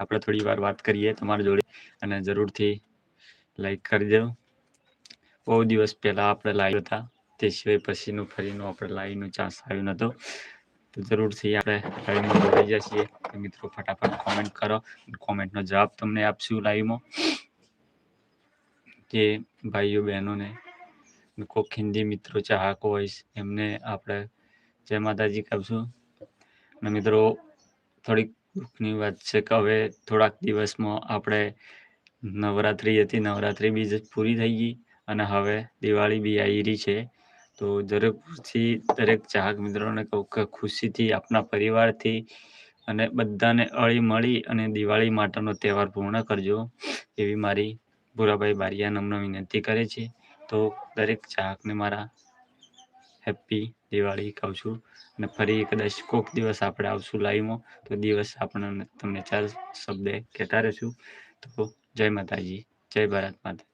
આપણે થોડી વાર વાત કરીએ તમારી જોડે અને જરૂરથી લાઈક કરી દેજો બહુ દિવસ પહેલાં આપણે લાઈવ હતા. તે સિવાય પછીનું ફરીનું આપણે લાઈવનું ચાન્સ આવ્યો નહોતો. તો જરૂરથી આપણે લાઈવમાં જોડાઈ જઈએ. મિત્રો ફટાફટ કોમેન્ટ કરો. કોમેન્ટનો જવાબ તમને આપશું લાઈવમાં કે ભાઈઓ, બહેનોને કોઈક હિન્દી મિત્રો ચાહકો હોય, એમને આપણે જય માતાજી કહીશું. અને મિત્રો થોડીક દુઃખની વાત છે કે હવે થોડાક દિવસમાં આપણે નવરાત્રિ હતી, નવરાત્રિ બી પૂરી થઈ ગઈ અને હવે દિવાળી બી આવી રહી છે. તો દરેકથી દરેક ચાહક મિત્રોને કહું કે ખુશીથી આપણા પરિવારથી અને બધાને અળી મળી અને દિવાળી માટેનો તહેવાર પૂર્ણ કરજો એવી મારી ભૂરાભાઈ બારિયા નમ્ર વિનંતી કરે છે. તો દરેક ચાહકને મારા હેપી દિવાળી કહું છું. અને ફરી કદાચ કોઈક દિવસ આપણે આવશું લાઈવમાં તો દિવસ આપણને તમને ચાર શબ્દે કહેતા રહીશું. તો જય માતાજી, જય ભારત માતા.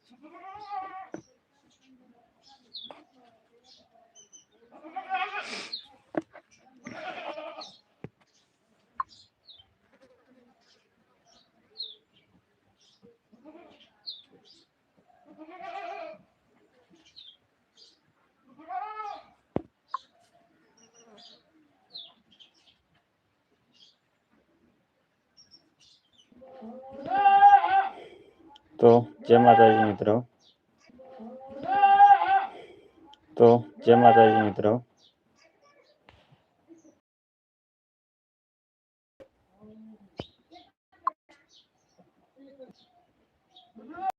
તો જય માતાજી મિત્રો. તો જય માતાજી મિત્રો.